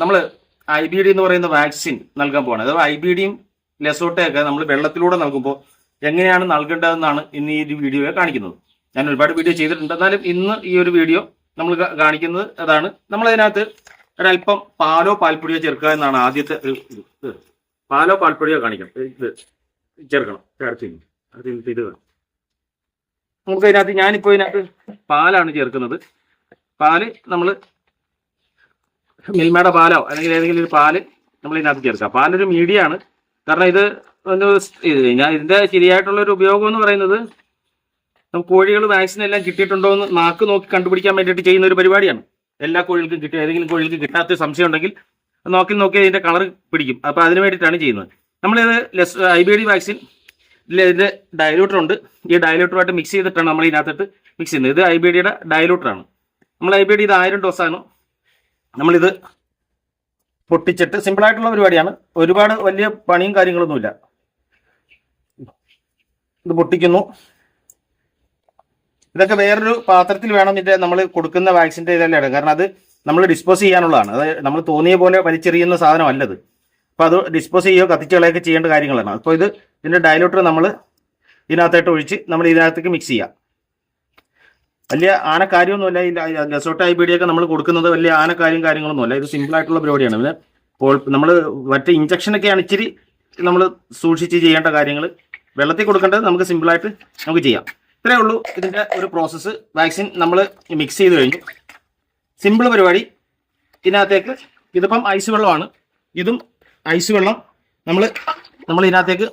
നമ്മൾ I B D എന്ന് പറയുന്ന വാക്സിൻ നൽകാൻ പോവാണ്. അതായത് ഐ ബി ഡിയും ലെസോട്ടയൊക്കെ നമ്മൾ വെള്ളത്തിലൂടെ നൽകുമ്പോൾ എങ്ങനെയാണ് നൽകേണ്ടതെന്നാണ് ഇന്ന് ഈ ഒരു വീഡിയോയെ കാണിക്കുന്നത്. ഞാൻ ഒരുപാട് വീഡിയോ ചെയ്തിട്ടുണ്ട്. എന്നാലും ഇന്ന് ഈ ഒരു വീഡിയോ നമ്മൾ കാണിക്കുന്നത് അതാണ്. നമ്മളതിനകത്ത് ഒരല്പം പാലോ പാൽപ്പൊടിയോ ചേർക്കുക എന്നാണ് ആദ്യത്തെ. പാലോ പാൽപ്പൊടിയോ കാണിക്കണം ഇത് ചേർക്കണം. ചേർത്ത് അത് ഇത് ഇത് നമുക്ക് ഇതിനകത്ത് ഞാനിപ്പോൾ ഇതിനകത്ത് പാലാണ് ചേർക്കുന്നത്. പാൽ നമ്മൾ മിൽമയുടെ പാലോ അല്ലെങ്കിൽ ഏതെങ്കിലും ഒരു പാൽ നമ്മൾ ഇതിനകത്ത് ചേർക്കുക. പാലൊരു മീഡിയ ആണ്. കാരണം ഇത് ഞാൻ ഇതിന്റെ ശരിയായിട്ടുള്ള ഒരു ഉപയോഗം എന്ന് പറയുന്നത് കോഴികൾ വാക്സിൻ എല്ലാം കിട്ടിയിട്ടുണ്ടോ എന്ന് നാക്ക് നോക്കി കണ്ടുപിടിക്കാൻ വേണ്ടിയിട്ട് ചെയ്യുന്ന ഒരു പരിപാടിയാണ്. എല്ലാ കോഴികൾക്കും കിട്ടിയ ഏതെങ്കിലും കോഴികൾക്ക് കിട്ടാത്ത സംശയം ഉണ്ടെങ്കിൽ നോക്കി നോക്കി അതിന്റെ കളർ പിടിക്കും. അപ്പൊ അതിന് വേണ്ടിയിട്ടാണ് ചെയ്യുന്നത്. നമ്മളിത് ലെസ് ഐ ബി ഡി വാക്സിൻ ഇതിന്റെ ഡയലൂട്ടർ ഉണ്ട്. ഈ ഡയലൂട്ടറുമായിട്ട് മിക്സ് ചെയ്തിട്ടാണ് നമ്മൾ ഇതിനകത്തിട്ട് മിക്സ് ചെയ്യുന്നത്. ഇത് ഐ ബി ഡിയുടെ ഡയലൂട്ടറാണ് നമ്മൾ ഐ ബി ഡി ഇത് ആയിരം ഡോസാണ് നമ്മളിത് പൊട്ടിച്ചിട്ട് സിമ്പിൾ ആയിട്ടുള്ള പരിപാടിയാണ്. ഒരുപാട് വലിയ പണിയും കാര്യങ്ങളൊന്നുമില്ല. ഇത് പൊട്ടിക്കുന്നു. ഇതൊക്കെ വേറൊരു പാത്രത്തിൽ വേണം ഇതിന്റെ നമ്മൾ കൊടുക്കുന്ന വാക്സിന്റെ ഇതെല്ലാം ഇടുക കാരണം അത് നമ്മൾ ഡിസ്പോസ് ചെയ്യാനുള്ളതാണ്. അത് നമ്മൾ തോന്നിയ പോലെ വലിച്ചെറിയുന്ന സാധനമല്ലത്. അപ്പോൾ അത് ഡിസ്പോസ് ചെയ്യുകയോ കത്തിച്ചുകളയൊക്കെ ചെയ്യേണ്ട കാര്യങ്ങളാണ്. അപ്പോൾ ഇത് ഇതിന്റെ ഡയലോട്ടർ നമ്മൾ ഇതിനകത്തായിട്ട് ഒഴിച്ച് നമ്മൾ ഇതിനകത്തേക്ക് മിക്സ് ചെയ്യാം. വലിയ ആനക്കാര്യമൊന്നുമല്ല ഈ ഗസോട്ട് ഐ ബി ഒക്കെ നമ്മൾ കൊടുക്കുന്നത് വലിയ ആനക്കാര്യം കാര്യങ്ങളൊന്നുമല്ല ഇത് സിമ്പിൾ ആയിട്ടുള്ള പരിപാടിയാണ്. പിന്നെ നമ്മൾ മറ്റേ ഇഞ്ചക്ഷനൊക്കെയാണ് ഇച്ചിരി നമ്മൾ സൂക്ഷിച്ച് ചെയ്യേണ്ട കാര്യങ്ങൾ വെള്ളത്തിൽ കൊടുക്കേണ്ടത് നമുക്ക് സിമ്പിളായിട്ട് നമുക്ക് ചെയ്യാം. ഇത്രയേ ഉള്ളൂ ഇതിന്റെ ഒരു പ്രോസസ്സ് വാക്സിൻ നമ്മൾ മിക്സ് ചെയ്ത് കഴിഞ്ഞു. സിമ്പിൾ പരിപാടി. ഇതിനകത്തേക്ക് ഇതിപ്പം ഐസ് വെള്ളമാണ്. ഇതും ഐസ് വെള്ളം നമ്മൾ നമ്മൾ ഇതിനകത്തേക്ക്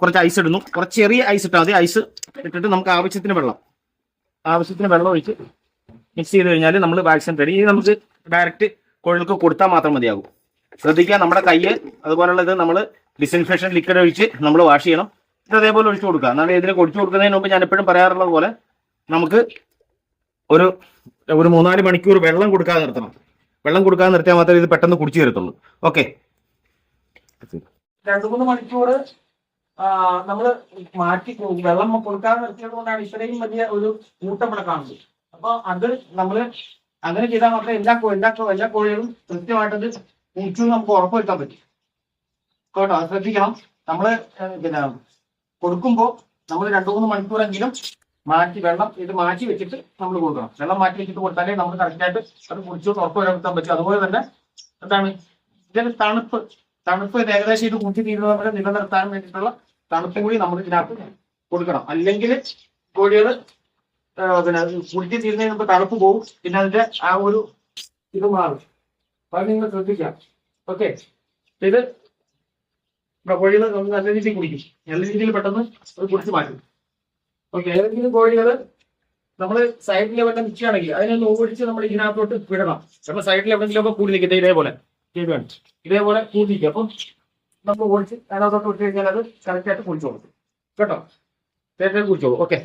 കുറച്ച് ഐസ് ഇടുന്നു. കുറച്ച് ചെറിയ ഐസ് ഇട്ടാൽ മതി. ഐസ് ഇട്ടിട്ട് നമുക്ക് ആവശ്യത്തിന് വെള്ളം. ആവശ്യത്തിന് വെള്ളം ഒഴിച്ച് മിക്സ് ചെയ്ത് കഴിഞ്ഞാൽ നമ്മൾ വാക്സിൻ റെഡി ഇത് നമുക്ക് ഡയറക്റ്റ് കോഴികൾക്ക് കൊടുത്താൽ മാത്രം മതിയാകും. ശ്രദ്ധിക്കുക നമ്മുടെ കയ്യ് അതുപോലുള്ള ഇത് നമ്മൾ ഡിസിൻഫെക്ഷൻ ലിക്വിഡ് ഒഴിച്ച് നമ്മൾ വാഷ് ചെയ്യണം. ഇത് അതേപോലെ ഒഴിച്ചു കൊടുക്കുക. എന്നാൽ ഇതിന് ഒഴിച്ചു കൊടുക്കുന്നതിന് മുമ്പ് ഞാൻ എപ്പോഴും പറയാറുള്ളത് പോലെ നമുക്ക് ഒരു ഒരു മൂന്നാൽ മണിക്കൂർ വെള്ളം കൊടുക്കാതെ നിർത്തണം. വെള്ളം കൊടുക്കാതെ നിർത്തിയാൽ മാത്രമേ ഇത് പെട്ടെന്ന് കുടിച്ചു തരത്തുള്ളൂ. ഓക്കെ രണ്ടു മൂന്ന് മണിക്കൂർ നമ്മൾ മാറ്റി വെള്ളം കൊടുക്കാതെ നിർത്തിയത് കൊണ്ടാണ് ഇത്രയും വലിയ ഒരു കൂട്ടം ഇവിടെ കാണുന്നത്. അപ്പൊ അത് നമ്മൾ അങ്ങനെ ചെയ്താൽ മാത്രമേ എല്ലാ എല്ലാ എല്ലാ കോഴികളും കൃത്യമായിട്ടത് അത് നമുക്ക് ഉറപ്പുവരുത്താൻ പറ്റും. കേട്ടോ? അത് ശ്രദ്ധിക്കണം. നമ്മൾ ഏഹ് പിന്നെ കൊടുക്കുമ്പോൾ നമ്മൾ രണ്ടു മൂന്ന് മണിക്കൂറെങ്കിലും മാറ്റി വെള്ളം ഇത് മാറ്റി വെച്ചിട്ട് നമ്മൾ കൊടുക്കണം. വെള്ളം മാറ്റി വെച്ചിട്ട് കൊടുത്താലേ നമ്മൾ കറക്റ്റായിട്ട് അത് കുടിച്ചു ഉറപ്പ് വരുത്താൻ പറ്റും. അതുപോലെ തന്നെ എന്താണ്? ഇതിന് തണുപ്പ്. തണുപ്പ് ഏകദേശം ഇത് കുറ്റി നമ്മൾ നിലനിർത്താൻ വേണ്ടിയിട്ടുള്ള തണുപ്പും കൂടി നമ്മൾ ഇതിനകത്ത് കൊടുക്കണം. അല്ലെങ്കിൽ കോഴികൾ പിന്നെ കുടിച്ച് തീരുന്നതിന് മുമ്പ് തണുപ്പ് പോകും പിന്നെ അതിന്റെ ആ ഒരു ഇത് മാറും. അത് നിങ്ങൾ ശ്രദ്ധിക്കാം ഓക്കെ ഇത് കോഴികൾ നല്ല രീതിയിൽ കുടിക്കും. നല്ല രീതിയിൽ പെട്ടെന്ന് അത് കുടിച്ച് മാറ്റും. ഓക്കെ ഏതെങ്കിലും കോഴികൾ നമ്മൾ സൈഡിൽ എവിടെ നിൽക്കുകയാണെങ്കിൽ അതിനൊന്ന് ഓടിച്ച് നമ്മൾ ഇതിനകത്തോട്ട് വിടണം. നമ്മൾ സൈഡിൽ എവിടെയെങ്കിലും ഒക്കെ കൂടി നിൽക്കട്ടെ ഇതേപോലെ. ഇതേപോലെ. കൂടി നിൽക്കുക അപ്പം നമ്മൾ ഒഴിച്ച് അതിനകത്തോട്ട് വിട്ട് കഴിഞ്ഞാൽ അത് കറക്റ്റായിട്ട് കുഴിച്ചോളും കേട്ടോ? തേറ്റ കുഴിച്ചോളൂ ഓക്കെ